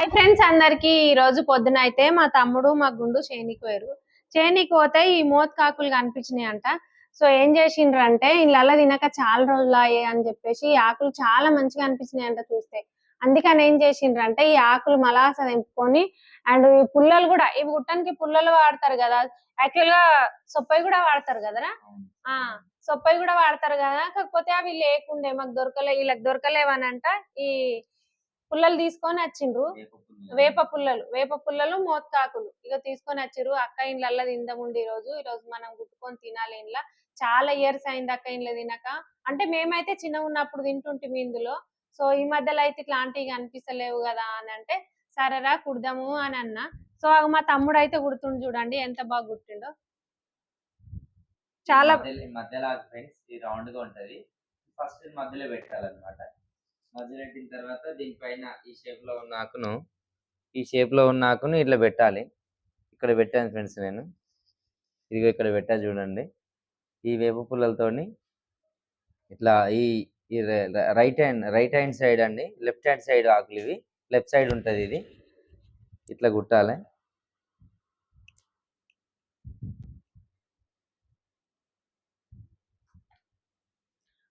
Hi friends అందరికి ఈ రోజు పొద్దున అయితే మా తమ్ముడు మా గుండు చేనికి పోయారు. చేనికి పోతే ఈ మోత్ కాకులు కనిపించినాయి అంట. సో ఏం చేసిండ్రు అంటే ఇళ్ళల్లో తినక చాలా రోజులు అయ్యాయి అని చెప్పేసి ఈ ఆకులు చాలా మంచిగా అనిపించినాయి అంట చూస్తే. అందుకని ఏం చేసిండ్రు అంటే ఈ ఆకులు మలాస తెంపుకొని అండ్ ఈ పుల్లలు కూడా ఇవి గుట్టనికి పుల్లలు వాడతారు కదా. యాక్చువల్గా సొప్పయి కూడా వాడతారు కదరా? ఆ సొప్పయి కూడా వాడతారు కదా. కాకపోతే అవి లేకుండే మాకు దొరకలే వీళ్ళకి దొరకలేవనంట ఈ పుల్లలు తీసుకొని వచ్చిండ్రు. వేప పుల్లలు. వేప పుల్లలు. మోత్కాకులు. ఇక తీసుకొని వచ్చిర్రు. అక్క ఇండ్లల్లో తిందాముండి ఈ రోజు ఈ రోజు మనం గుట్టుకొని తినాలి ఇంట్లో చాలా ఇయర్స్ అయింది అక్క ఇంట్లో తినక. అంటే మేమైతే చిన్న ఉన్నప్పుడు తింటుంటిమి ఇందులో. సో ఈ మధ్యలో అయితే ఇట్లాంటివి కనిపిస్తలేవు కదా అని అంటే సరేరా కుడదాము అని అన్న. సో మా తమ్ముడు అయితే కుడుతుండు చూడండి. ఎంత బాగా కుట్టిండో. చాలా మధ్యలో- ఫ్రెండ్స్ ఈ రౌండ్గా ఉంటది. ఫస్ట్ మధ్యలో పెట్టాలన్నమాట. మధ్యలో పెట్టిన తర్వాత దీనిపైన ఈ షేప్లో ఉన్న ఆకును ఈ షేప్లో ఉన్న ఆకును ఇట్లా పెట్టాలి. ఇక్కడ పెట్టాను ఫ్రెండ్స్ నేను. ఇదిగో ఇక్కడ పెట్టా చూడండి. ఈ వేప పుల్లలతోని ఇట్లా ఈ right hand right hand side అండి. లెఫ్ట్ హ్యాండ్ సైడ్ ఆకులు ఇవి. లెఫ్ట్ సైడ్ ఉంటుంది ఇది. ఇట్లా కుట్టాలి.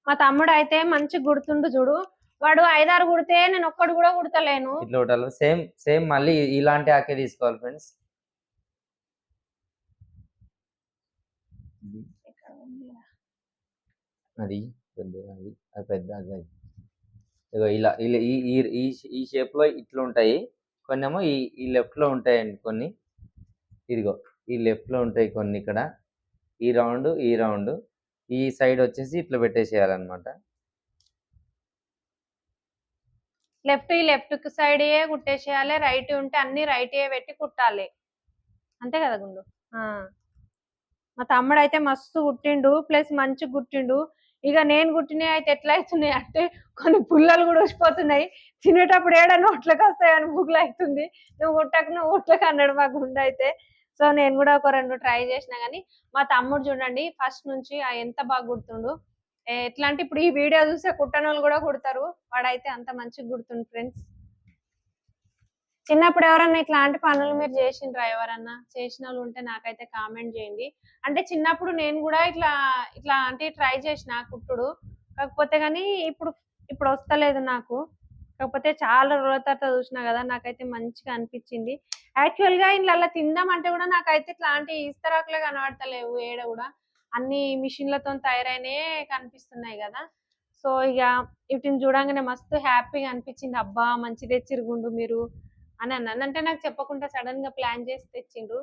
మా తమ్ముడు అయితే మంచి గుర్తుండు చూడు. వాడు ఐదారు కుడితే నేను ఒక్కడు కూడా కుడతలేను. ఇట్లా కుట్టాలి. సేమ్ సేమ్ మళ్ళీ ఇలాంటి ఆకే తీసుకోవాలి ఫ్రెండ్స్. అది పెద్దది అది అది పెద్ద అది. ఇగో ఇలా ఇలా ఈ ఈ ఈ- ఈ షేప్లో ఇట్లా ఉంటాయి. కొన్ని ఏమో ఈ ఈ లెఫ్ట్లో ఉంటాయండి కొన్ని. ఇదిగో ఈ లెఫ్ట్లో ఉంటాయి కొన్ని ఇక్కడ. ఈ రౌండ్ ఈ రౌండ్. ఈ సైడ్ వచ్చేసి ఇట్లా పెట్టేసేయాలన్నమాట. లెఫ్ట్ ఈ లెఫ్ట్ సైడ్ ఏ కుట్టేసేయాలి రైట్ ఉంటే అన్ని రైట్ ఏ పెట్టి కుట్టాలి. అంతే కదా గుండు? మా తమ్ముడు అయితే మస్తు కుట్టిండు ప్లస్ మంచి కుట్టిండు. ఇక నేను కుట్టినవి అయితే ఎట్లా అవుతున్నాయి అంటే కొన్ని పుల్లలు కూడా వచ్చిపోతున్నాయి. తినేటప్పుడు ఏడా నోట్లకు వస్తాయని బుగ్గులు అవుతుంది. నువ్వు కుట్టక నువ్వు కుట్టక అన్నాడు మా గుండె అయితే. సో నేను కూడా ఒక రెండు ట్రై చేసిన కానీ మా తమ్ముడు చూడండి ఫస్ట్ నుంచి ఆ ఎంత బాగా కుడుతుండు ఎట్లా అంటే ఇప్పుడు ఈ వీడియో చూస్తే కుట్టనోళ్ళు కూడా కుడతారు. వాడైతే అంత మంచిగా గుర్తుండు ఫ్రెండ్స్. చిన్నప్పుడు ఎవరన్నా ఇట్లాంటి పనులు మీరు చేసిండ్రా ఎవరన్నా? చేసిన వాళ్ళు ఉంటే నాకైతే కామెంట్ చేయండి. అంటే చిన్నప్పుడు నేను కూడా ఇట్లా ఇట్లా అంటే ట్రై చేసిన కుట్టుడు. కాకపోతే కానీ ఇప్పుడు ఇప్పుడు వస్తలేదు నాకు. కాకపోతే చాలా రోజుల తర్వాత చూసినా కదా నాకైతే మంచిగా అనిపించింది. యాక్చువల్గా ఇంట్లో తిందాం అంటే కూడా నాకైతే ఇట్లాంటి ఇస్తరాకులే కనబడతలేవు ఏడ కూడా. అన్ని మిషన్లతో తయారైనే కనిపిస్తున్నాయి కదా. సో ఇక వీటిని చూడంగానే మస్తు హ్యాపీగా అనిపించింది. అబ్బా మంచి తెచ్చిరుగుండు మీరు అని అన్నాను. అంటే నాకు చెప్పకుండా సడన్గా ప్లాన్ చేసి తెచ్చిండ్రు.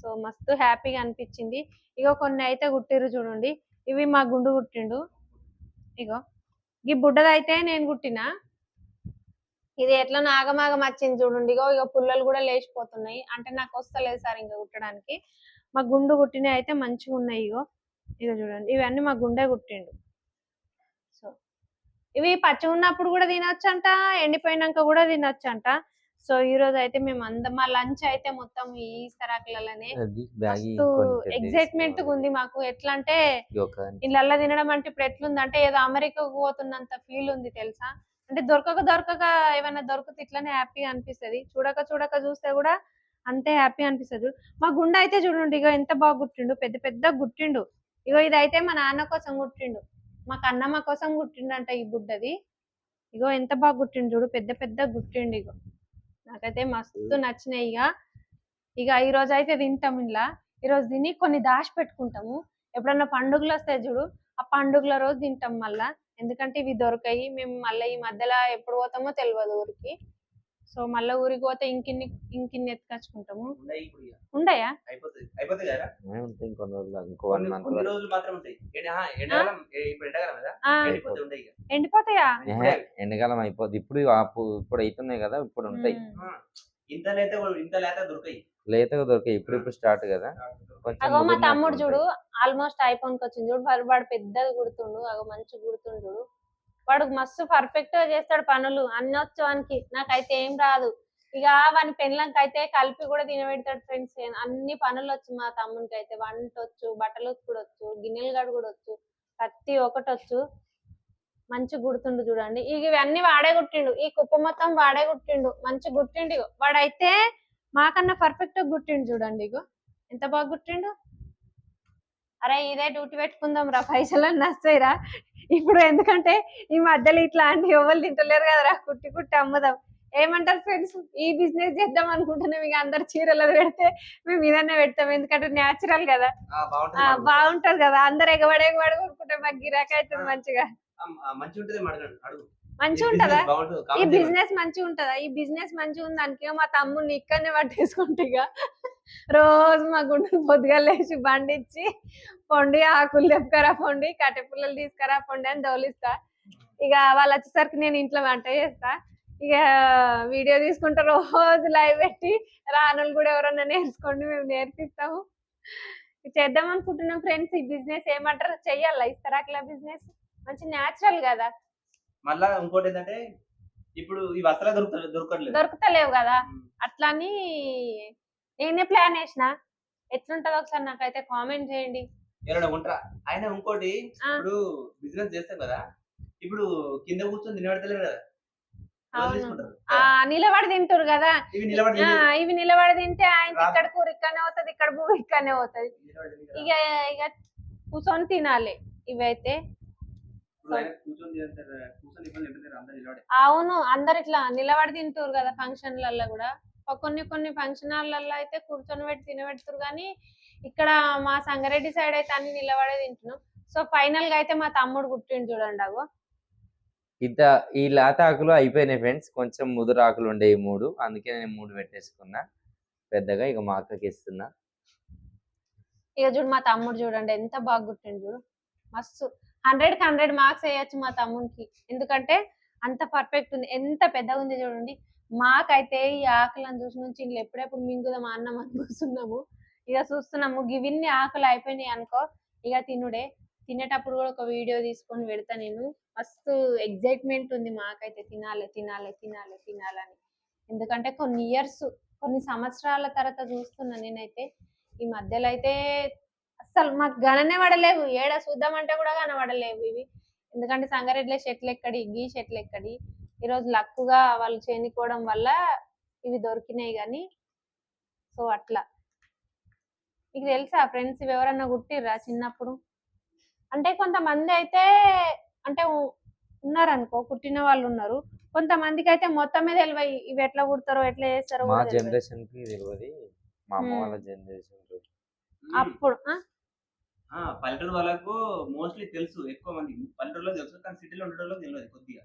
సో మస్తు హ్యాపీగా అనిపించింది. ఇగో కొన్ని అయితే కుట్టిర్రు చూడండి. ఇవి మా గుండు కుట్టిండు. ఇగో. ఈ బుడ్డదైతే నేను కుట్టిన. ఇది ఎట్లా నాగమాగం వచ్చింది చూడండి. ఇగో ఇగో పుల్లలు కూడా లేచిపోతున్నాయి. అంటే నాకు వస్తలేదు సార్ ఇంకా కుట్టడానికి. మా గుండు కుట్టినవి అయితే మంచిగా ఉన్నాయి ఇగో. ఇగో చూడండి ఇవన్నీ మా గుండె కుట్టిండు సో ఇవి పచ్చి ఉన్నప్పుడు కూడా తినొచ్చంట ఎండిపోయినాక కూడా తినొచ్చంట. సో ఈ రోజు అయితే మేము అందం మా లంచ్ అయితే మొత్తం ఈ సరాకులలోనే ఎగ్జైట్మెంట్ ఉంది మాకు. ఎట్లా అంటే ఇళ్ళల్లో తినడం అంటే ఇప్పుడు ఎట్లుంది అంటే ఏదో అమెరికాకు పోతున్నంత ఫీల్ ఉంది తెలుసా? అంటే దొరకక దొరకక ఏమైనా దొరికితే ఇట్లానే హ్యాపీగా అనిపిస్తది. చూడక చూడక చూస్తే కూడా అంతే హ్యాపీ అనిపిస్తుంది. మా గుండె అయితే చూడండి ఇగో ఎంత బాగా గుట్టిండు పెద్ద పెద్ద గుట్టిండు. ఇగో ఇదైతే మా నాన్న కోసం గుట్టిండు. మా కన్నమ్మ కోసం గుట్టిండంట ఈ గుడ్డది ఇగో ఎంత బాగా గుట్టిండు చూడు పెద్ద పెద్ద గుట్టిండు ఇగో. నాకైతే మస్తు నచ్చినాయి ఇక ఇక ఈ రోజు అయితే తింటాం ఇలా. ఈ రోజు తిని కొన్ని దాచి పెట్టుకుంటాము. ఎప్పుడన్నా పండుగలు వస్తాయి చూడు ఆ పండుగల రోజు తింటాం మళ్ళా. ఎందుకంటే ఇవి దొరకాయి మేము మళ్ళీ ఈ మధ్యలో ఎప్పుడు పోతామో తెలియదు ఊరికి. సో మళ్ళీ ఊరికి పోతే ఇంకిన్ని ఇంకిన్ని ఎత్తుకొచ్చుకుంటాము. ఉండయా. ఎండిపోతాయా. ఎండాకాలం అయిపోద్ది. ఇప్పుడు ఆపు ఇప్పుడు అవుతున్నాయి కదా ఇప్పుడు ఉంటాయి. ఉమ్. ఆ, ఇంత లేత కూడా- ఇంత లేత దొరకాయి. లేతగా దొరికాయి. ఇప్పుడు ఇప్పుడు స్టార్ట్ కదా. కొంచెం అగో మా తమ్ముడు. చూడు ఆల్మోస్ట్ అయిపోనికి వచ్చింది. చూడు వాడు వాడు పెద్దది కుడుతుండు అగో మంచి కుడుతుండు చూడు. వాడు మస్తు పర్ఫెక్ట్గా చేస్తాడు పనులు అన్నోత్సవానికి. వచ్చు వానికి నాకైతే ఏం రాదు. ఇక వాని పెళ్ళంకి అయితే కలిపి కూడా తినబెడతాడు ఫ్రెండ్స్ అన్ని పనులు వచ్చు మా తమ్మునికి అయితే వంట వచ్చు బట్టలు కూడా వచ్చు గిన్నెలు గడు కూడా వచ్చు ప్రతి ఒక్కటి వచ్చు మంచి గుర్తుండు చూడండి. ఇక ఇవన్నీ వాడే గుట్టిండు ఈ కుప్ప మొత్తం వాడే గుట్టిండు మంచి గుట్టిండు వాడైతే మాకన్నా పర్ఫెక్ట్ గుట్టిండు చూడండి ఇగో. ఎంత బాగా గుట్టిండు అరే ఇదే డ్యూటీ పెట్టుకుందాం రా. పైసలు నస్తాయిరా ఇప్పుడు ఎందుకంటే ఈ మధ్యలో ఇట్లాంటి ఎవరు తింటలేరు కదరా కుట్టి కుట్టి అమ్ముదాం. ఏమంటారు ఫ్రెండ్స్ ఈ బిజినెస్ చేద్దాం అనుకుంటున్నాం ఇక అందరు చీరలు పెడితే మేము ఇదన్నే పెడతాం. ఎందుకంటే న్యాచురల్ కదా. ఆ, బాగుంటది కదా. అందరు ఎగబడి ఎగబడి కొనుక్కుంటే మాకు గిరాకీ అవుతుంది మంచిగా. మంచిగా ఉంటది మంచిగా ఉంటదా? ఈ. బిజినెస్ మంచిగా ఉంటదా? ఈ బిజినెస్ మంచిగా ఉంది దానికి మా తమ్ముడిని ఇక్కడనే పట్టేసుకుంటే ఇక రోజు మా గుండెలు పొద్దుగా లేచి బండి ఇచ్చి పొండి ఆకులు తెప్పుకరా పొండి కట్టె పుల్లలు తీసుకురా పొండి అని దోలిస్తా ఇక వాళ్ళు వచ్చేసరికి నేను ఇంట్లో వంట చేస్తా. ఇక వీడియో తీసుకుంటా రోజు లైవ్ పెట్టి రానులు కూడా ఎవరన్నా నేర్చుకోండి మేము నేర్పిస్తాము. చేద్దాం అనుకుంటున్నాం ఫ్రెండ్స్ ఈ బిజినెస్ ఏమంటారు? చెయ్యాలా? ఇస్తారా అట్లా బిజినెస్ మంచి న్యాచురల్ కదా. మళ్ళా ఇంకోటి ఏంటంటే ఇప్పుడు ఈ వస్త్రాలు దొరుకుతారు దొరకట్లేదు. దొరుకుతలేవు కదా. అట్లా అని నేనే ప్లాన్ వేసిన ఎట్లుంటదో ఒకసారి నాకైతే కామెంట్ చేయండి. ఎవరైనా ఉంటారా? ఆయన ఇంకోటి. ఇప్పుడు బిజినెస్ చేస్తాం కదా. ఇప్పుడు కింద కూర్చొని నిలబడతలేరు కదా. నిలబడి తింటారు కదా. ఇవి నిలబడి తింటే ఆయన. ఇక్కడ కూర ఇక్కడనే పోతుంది ఇక్కడ భూమి ఇక్కడనే నిలబడి ఇక ఇక కూర్చొని తినాలి ఇవైతే. కూర్చొని అవును అందరు ఇట్లా నిలబడి తింటారు కదా ఫంక్షన్లలో కూడా. కొన్ని కొన్ని ఫంక్షన్ హాల్లలో అయితే కూర్చొని పెట్టి తినబెడుతురు కానీ ఇక్కడ మా సంగారెడ్డి సైడ్ అయితే అన్ని నిలబడే తింటున్నాం. సో ఫైనల్గా అయితే మా తమ్ముడు పుట్టిండు చూడండి అగో. ఇంత ఈ లేత ఆకులు అయిపోయినాయి ఫ్రెండ్స్. కొంచెం ముదురు ఆకులు ఉండే ఈ మూడు. అందుకే నేను మూడు పెట్టేసుకున్నా. పెద్దగా ఇక మా అక్కకి ఇస్తున్నా. ఇక చూడు మా తమ్ముడు చూడండి ఎంత బాగా గుర్తిండు చూడు. మస్తు. హండ్రెడ్కి హండ్రెడ్ మార్క్స్ వేయచ్చు మా తమ్మునికి. ఎందుకంటే అంత పర్ఫెక్ట్ ఉంది. ఎంత పెద్దగా ఉంది చూడండి. మాకైతే ఈ ఆకులను చూసి నుంచి ఇంట్లో ఎప్పుడెప్పుడు మింగుదాం అన్నం అని ఇక చూస్తున్నాము. గివిన్ని ఆకులు అయిపోయినాయి అనుకో ఇక తినుడే. తినేటప్పుడు కూడా ఒక వీడియో తీసుకొని పెడతా నేను. మస్తు ఎగ్జైట్మెంట్ ఉంది మాకైతే. తినాలి తినాలి తినాలి తినాలని ఎందుకంటే కొన్ని ఇయర్స్ కొన్ని సంవత్సరాల తర్వాత చూస్తున్నా నేనైతే. ఈ మధ్యలో అయితే అస్సలు మాకు గణనే పడలేవు. ఏడ చూద్దామంటే కూడా కనబడలేవు ఇవి. ఎందుకంటే సంగారెడ్డిలో చెట్లు ఎక్కడి గీ చెట్లు ఎక్కడి. ఈరోజు లక్కుగా వాళ్ళు చేనుకోవడం వల్ల ఇవి దొరికినాయి కానీ సో అట్లా. మీకు తెలుసా ఫ్రెండ్స్ ఇవి ఎవరన్నా కుట్టిర్రా చిన్నప్పుడు? అంటే కొంతమంది అయితే అంటే ఉన్నారనుకో కుట్టిన వాళ్ళు ఉన్నారు. కొంతమందికి అయితే మొత్తమే తెలియదు ఇవి ఎట్లా కుడతారో ఎట్లా చేస్తారో మా. జనరేషన్కి తెలియదు మా అమ్మ. వాళ్ళ జనరేషన్ అప్పుడు పల్లెటూరు వాళ్ళకు మోస్ట్లీ తెలుసు ఎక్కువ మంది. పల్లెటూరులో తెలుసు కానీ సిటీలో ఉండడంలో తెలియదు కొద్దిగా.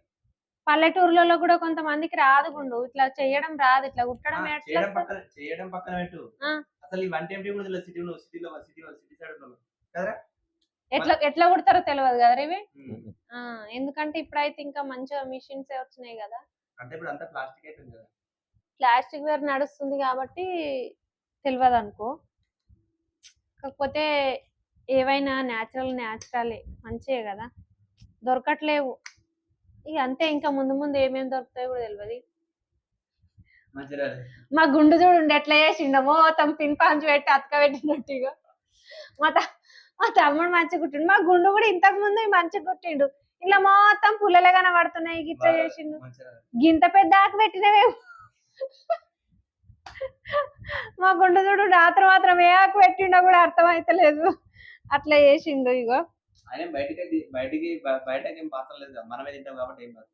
పల్లెటూర్లలో కూడా కొంతమందికి రాదు గుండు. ఇట్లా చేయడం రాదు ఇట్లా కుట్టడం ఎట్లా చేయడం? పక్కన చేయడం పక్కన పెట్టు. అసలు ఈ వన్ టైం కూడా తెలియదు సిటీలో సిటీలో సిటీ సిటీ సైడ్ కదరా? ఎట్లా ఎట్లా కుడతారో తెలియదు కదా ఇవి? ఎందుకంటే ఇప్పుడైతే ఇంకా మంచిగా మిషన్స్ వచ్చినాయి కదా. అంటే ఇప్పుడు అంతా ప్లాస్టిక్ అయిపోయింది కదా. ప్లాస్టిక్ వేర్ నడుస్తుంది కాబట్టి తెలియదు అనుకో కాకపోతే ఏవైనా న్యాచురల్ న్యాచురలే మంచియే కదా. దొరకట్లేవు. ఇక అంతే ఇంకా ముందు ముందు ఏమేమి దొరుకుతాయో కూడా తెలియదు మా గుండు చూడండి ఎట్లా చేసిండో మొత్తం పిన్ పాంచు పెట్టి అతక పెట్టినట్టుగా మా త మా తమ్ముడు మంచిగా కుట్టిండు. మా గుండు కూడా ఇంతకు ముందు మంచిగా కుట్టిండు. ఇలా మొత్తం పుల్లలే కనబడుతున్నాయి ఇట్లా చేసిండు. గింత పెద్ద ఆకు పెట్టినవే. మా గుండు చూడు రాత్రి మాత్రం ఏ ఆకు పెట్టిండో కూడా అర్థమైతలేదు. అట్లా చేసిండు ఇగో. ఆయన బయటికి బయటికి బ- బయటకి ఏం పాత్ర లేదు. మనమే తింటాం కాబట్టి ఏం కాదు.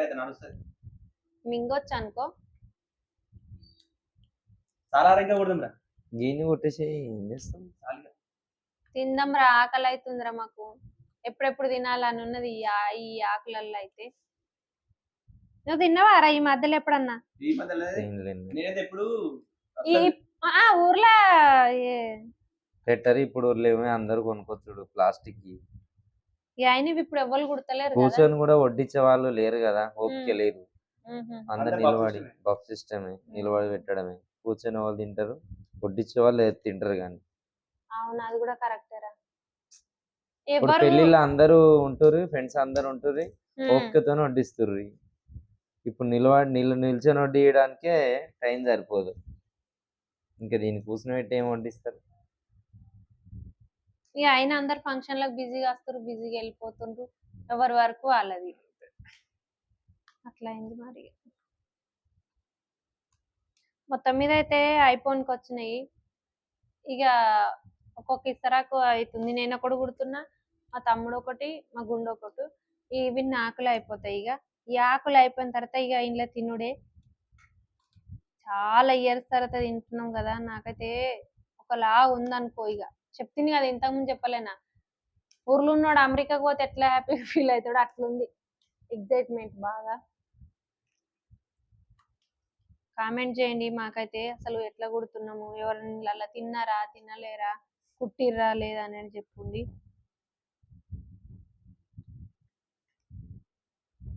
అయితే నడుస్తుంది. మింగొచ్చు అనుకో. చాలా ఆరోగ్యంగా రా గీని కొట్టేసి ఏం చేస్తాం. తిందాం రా ఆకలి అవుతుందిరా మాకు. ఎప్పుడెప్పుడు తినాలని ఉన్నది ఈ ఆకులల్లో అయితే. నువ్వు తిన్నావా రా ఈ మధ్యలో ఎప్పుడన్నా? ఈ మధ్యలో. నేనైతే ఎప్పుడు ఊర్లో పెట్టరు ఇప్పుడు లేవు అందరు కొనుక్కొచ్చుడు ప్లాస్టిక్కి ఇప్పుడు ఎవ్వరు కుడతలేరు కదా. కూర్చొని కూడా వడ్డించే వాళ్ళు లేరు కదా ఓపిక. లేదు. అందరు నిలబడి. బఫ్ సిస్టమే. నిలబడి పెట్టడమే. కూర్చొని వాళ్ళు తింటారు వడ్డించే వాళ్ళు తింటారు కానీ. అవును అది కూడా కరెక్టేరా. ఇప్పుడు ఎవరు పెళ్ళిళ్ళు అందరూ ఉంటారు ఫ్రెండ్స్ అందరు ఉంటారు. ఓపికతో వడ్డిస్తారు ఇప్పుడు నిలబడి నిల్ నిల్చొని వడ్డియడానికే టైం సరిపోదు. ఇంకా దీన్ని కూర్చుని పెట్టి ఏం వడ్డిస్తారు? ఇక అయినా అందరు ఫంక్షన్లకు బిజీగా వస్తారు బిజీగా వెళ్ళిపోతుండ్రు. ఎవరి వరకు వాళ్ళది. అట్లా అయింది మరి. మొత్తం మీద అయితే ఐఫోన్కి వచ్చినాయి. ఇక ఒక్కొక్క ఇస్తరాకు అవుతుంది నేను ఒకటి కుడుతున్నా మా తమ్ముడు ఒకటి మా గుండు ఒకటి. ఇవి ఆకులు అయిపోతాయి ఇక ఈ ఆకులు అయిపోయిన తర్వాత ఇక ఇంట్లో తినుడే. చాలా ఇయర్స్ తర్వాత తింటున్నాం కదా నాకైతే ఒకలా ఉందనుకో ఇక చెప్తుంది కదా ఇంతకుముందు చెప్పలేనా? ఊర్లో ఉన్నాడు అమెరికాకి పోతే ఎట్లా హ్యాపీగా ఫీల్ అవుతాడు అట్లుంది. ఎగ్జైట్మెంట్ బాగా. కామెంట్ చేయండి మాకైతే అసలు ఎట్లా కుడుతున్నాము? ఎవరైనా అలా తిన్నారా తినలేరా? కుట్టిర్రా లేదా అనేది చెప్పుండి.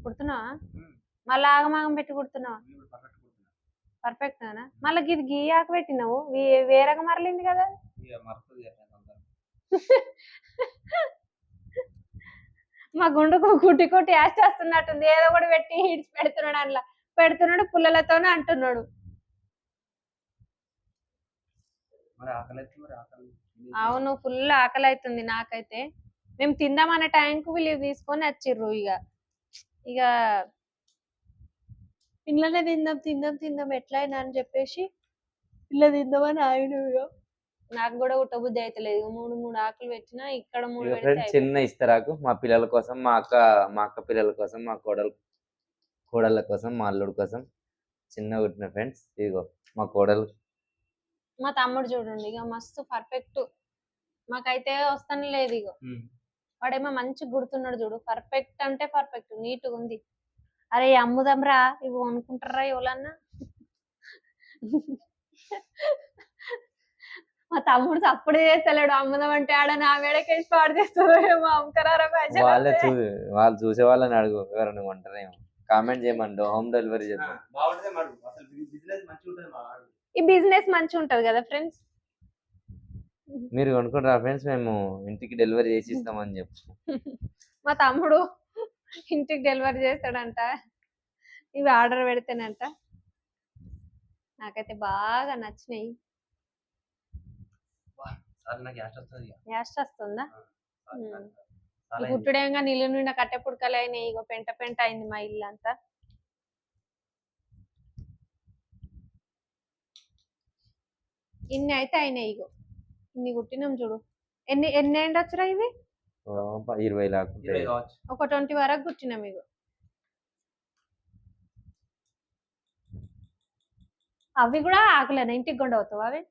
కుడుతున్నావా? మళ్ళీ ఆగమాగం పెట్టి కుడుతున్నావా? పర్ఫెక్ట్ నానా మళ్ళీ ఇది గీయాక పెట్టినావు? వే- వేరేగా మరలింది కదా ఇక మరుతుంది అట్లా తొందరగా. మా గుండుకు కుట్టి కుట్టి యాష్ చేస్తున్నట్టుంది. ఏదో ఒకటి పెట్టి హిడ్స్ పెడుతున్నాడు అందులో పెడుతున్నాడు పుల్లలతోనే అంటున్నాడు. అవును ఫుల్ ఆకలి అవుతుంది నాకైతే. మేము తిందామనే టైంకు వీళ్ళు తీసుకొని వచ్చిర్రు ఇక ఇక పిల్లనే తిందాం తిందాం తిందాం ఎట్లయినా అని చెప్పేసి పిల్ల తిందామని ఆయన నాకు కూడా ఉట్టబుద్ధి అవుతలేదు ఇక మూడు మూడు ఆకులు పెట్టినా ఇక్కడ మూడు ఇక పెడితే ఫ్రెండ్స్ అయిపోతుంది. చిన్న ఇస్తరాకు మా పిల్లల కోసం మా అక్క మా అక్క పిల్లల కోసం మా కోడలు కోడళ్ళ కోసం మా అల్లుడు కోసం చిన్న కుట్టిన ఫ్రెండ్స్ ఇదిగో మా కోడలు. మా తమ్ముడు చూడండి ఇక మస్తు పర్ఫెక్ట్. మాకైతే వస్తానే లేదు ఇక వాడేమో మంచి గుర్తున్నాడు చూడు పర్ఫెక్ట్ అంటే పర్ఫెక్ట్ నీట్ ఉంది. అరే అమ్ముదాంరా ఇవి కొనుక్కుంటారా ఎవరన్నా మా తమ్ముడు అప్పుడే చేస్తలేడు. అమ్ముదాం అంటే ఆడ నా మేడకేసి పాడు చేస్తారు ఏమో అమ్ముకరారా వాళ్ళే వస్తాయి. చూ వాళ్ళు చూసే వాళ్ళని అడుగు. ఎవరైనా కొంటారేమో. కామెంట్ చేయమంటావు హోమ్ డెలివరీ చేద్దాం. అసలు బిజినెస్ మంచిగా ఉంటుంది మా వాడు. ఈ బిజినెస్ మంచి ఉంటది కదా ఫ్రెండ్స్? మీరు కొనుక్కుంటారా ఫ్రెండ్స్? మేము ఇంటికి డెలివరీ చేసి ఇస్తామని చెప్పు. మా తమ్ముడు ఇంటికి డెలివరీ చేస్తాడంట. ఇవి ఆర్డర్ పెడితేనంట. నాకైతే బాగా నచ్చినాయి. యాస్ట్ వస్తుంది. గుట్టుడేంగా నీళ్ళు నిండా కట్టె పుడకలు అయినాయి ఇగో పెంట పెంట అయింది మా ఇల్లు అంతా. ఇన్ని అయితే అయినాయి ఇగో. ఇన్ని కుట్టినాం చూడు. ఎన్ని ఎన్ని ఎండొచ్చురా ఇవి? ఇరవై ఒక ట్వంటీ వరకు కుట్టినాం ఇగో. అవి కూడా ఆకులేనా ఇంటికి కొండ అవుతావు అవి?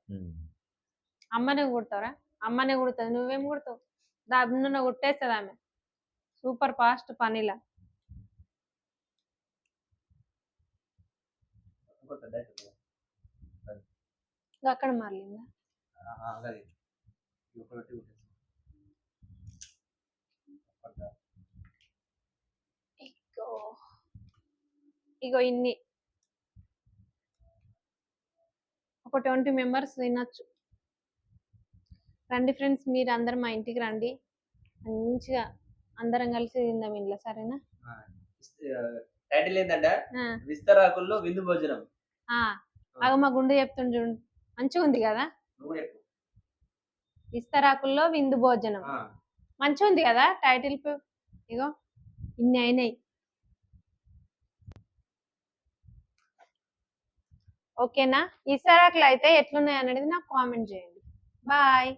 అమ్మనే కుడతావరా అమ్మనే కుడుతుంది నువ్వేం కుడతావు? దాన్ని కొట్టేస్తుంది ఆమె. సూపర్ ఫాస్ట్ పనిలా. అక్కడ మారలిందా? ఇగో. ఇగో ఇన్ని. ఒక ట్వంటీ మెంబర్స్ తినొచ్చు. రండి ఫ్రెండ్స్ మీరు అందరు మా ఇంటికి రండి. మంచిగా అందరం కలిసి తిందాం ఇంట్లో సరేనా? టైటిల్ ఏంటంటే విస్తరాకుల్లో విందు భోజనం. అగో మా గుండె చెప్తుండు చూడు. మంచిగా ఉంది కదా. ఇస్తరాకుల్లో విందు భోజనం. మంచిగా ఉంది కదా టైటిల్? ఇగో ఇన్ని అయినాయి. ఓకేనా? ఇస్తరాకులు అయితే ఎట్లున్నాయి అనేది నాకు కామెంట్ చేయండి. బాయ్.